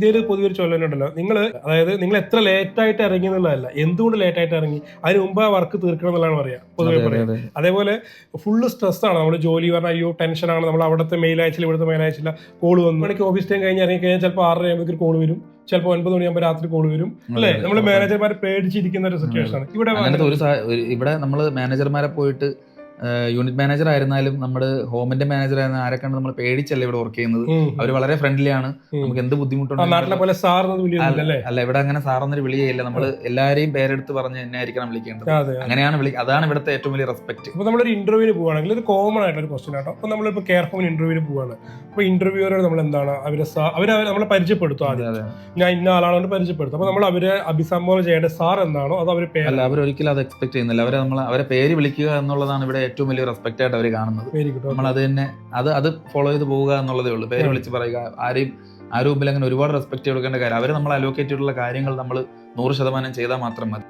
ഇന്ത്യയിൽ പൊതുവെ ഒരു ചൊല്ലനുണ്ടല്ലോ നിങ്ങൾ അതായത് നിങ്ങൾ എത്ര ലേറ്റ് ആയിട്ട് ഇറങ്ങി എന്നുള്ളതല്ല. എന്തുകൊണ്ട് ലേറ്റ് ആയിട്ട് ഇറങ്ങി? അതിന് മുമ്പ് ആ വർക്ക് തീർക്കണം എന്നുള്ളതാണ് പറയാ. പൊതുവെ പറയാം. അതെ. അതേപോലെ ഫുള്ള് സ്ട്രെസ് ആണ്. നമ്മൾ ജോലി പറഞ്ഞാൽ അയ്യോ ടെൻഷനാണ് നമ്മൾ അവിടുത്തെ മെയിൽ അയച്ചില്ല ഇവിടുത്തെ മെയിൽ അയച്ചില്ല. കോൾ വന്നു. മണിക്ക് ഓഫീസ് ടൈം കഴിഞ്ഞ് ഇറങ്ങി കഴിഞ്ഞാൽ ചിലപ്പോൾ ആറര ആകുമ്പോൾ കോൾ വരും. ചിലപ്പോൾ ഒൻപത് മണിയാകുമ്പോൾ രാത്രി കോൾ വരും. അല്ലേ? നമ്മൾ. മാനേജർമാരെ പേടിച്ചിരിക്കുന്ന ഒരു സിറ്റുവേഷൻ ആണ്. ഇവിടെ ഇവിടെ നമ്മൾ മാനേജർമാരെ പോയിട്ട് യൂണിറ്റ് മാനേജർ ആയിരുന്നാലും നമ്മുടെ ഹോമിന്റെ മാനേജർ ആയിരുന്നാലും ആരൊക്കെയാണ് നമ്മൾ പേടിച്ചല്ല ഇവിടെ വർക്ക് ചെയ്യുന്നത്. അവർ വളരെ ഫ്രണ്ട്ലി ആണ്. നമുക്ക് എന്ത് ബുദ്ധിമുട്ടുണ്ടോ ബുദ്ധിമുട്ടുണ്ടെങ്കിലും അല്ല ഇവിടെ അങ്ങനെ സാറൊന്നൊരു വിളിയല്ല നമ്മൾ എല്ലാരെയും പേരെടുത്ത് പറഞ്ഞ് എന്നെ ആയിരിക്കണം വിളിക്കേണ്ടത്. അങ്ങനെയാണ് വിളി അതാണ് ഇവിടുത്തെ ഏറ്റവും വലിയ റെസ്പെക്ട് ഇപ്പൊ നമ്മളൊരു ഇന്റർവ്യൂവിന് പോവുകയാണെങ്കിൽ ഇത് കോമൺ ആയിട്ടുള്ള ഒരു ക്വസ്റ്റ്യൻ ആട്ടോ. അപ്പൊ നമ്മളിപ്പോ കെയർ ഹോമിന് ഇന്റർവ്യൂവിന് പോവാണ്. അപ്പൊ ഇന്റർവ്യൂവരോട് നമ്മൾ എന്താണ്? അവരെ അവരെ നമ്മളെ പരിചയപ്പെടുത്തും ആദ്യം. ഞാൻ ഇന്ന ആളാണ് പരിചയപ്പെടുത്തും. അപ്പൊ നമ്മൾ അവരെ അഭിസംബോധന ചെയ്യേണ്ട സാർ എന്താണോ അത് അവർ പേര് അല്ല അവർ ഒരിക്കലും അത് എക്സ്പെക്ട് ചെയ്യുന്നില്ല. അവരെ നമ്മൾ അവരെ പേര് വിളിക്കുക എന്നുള്ളതാണ് ഇവിടെ ഏറ്റവും വലിയ റെസ്പെക്റ്റ് ആയിട്ട് അവർ കാണുന്നത്. നമ്മൾ അത് തന്നെ അത് അത് ഫോളോ ചെയ്ത് പോവുക എന്നുള്ളതേ ഉള്ളൂ. പേര് വിളിച്ച് പറയുക ആരെയും ആരും മുമ്പിൽ അങ്ങനെ ഒരുപാട് റെസ്പെക്ട് കൊടുക്കേണ്ട കാര്യം അവർ നമ്മൾ അലോക്കേറ്റ് ചെയ്തിട്ടുള്ള കാര്യങ്ങൾ നമ്മൾ നൂറ് ശതമാനം ചെയ്താൽ മാത്രം മതി.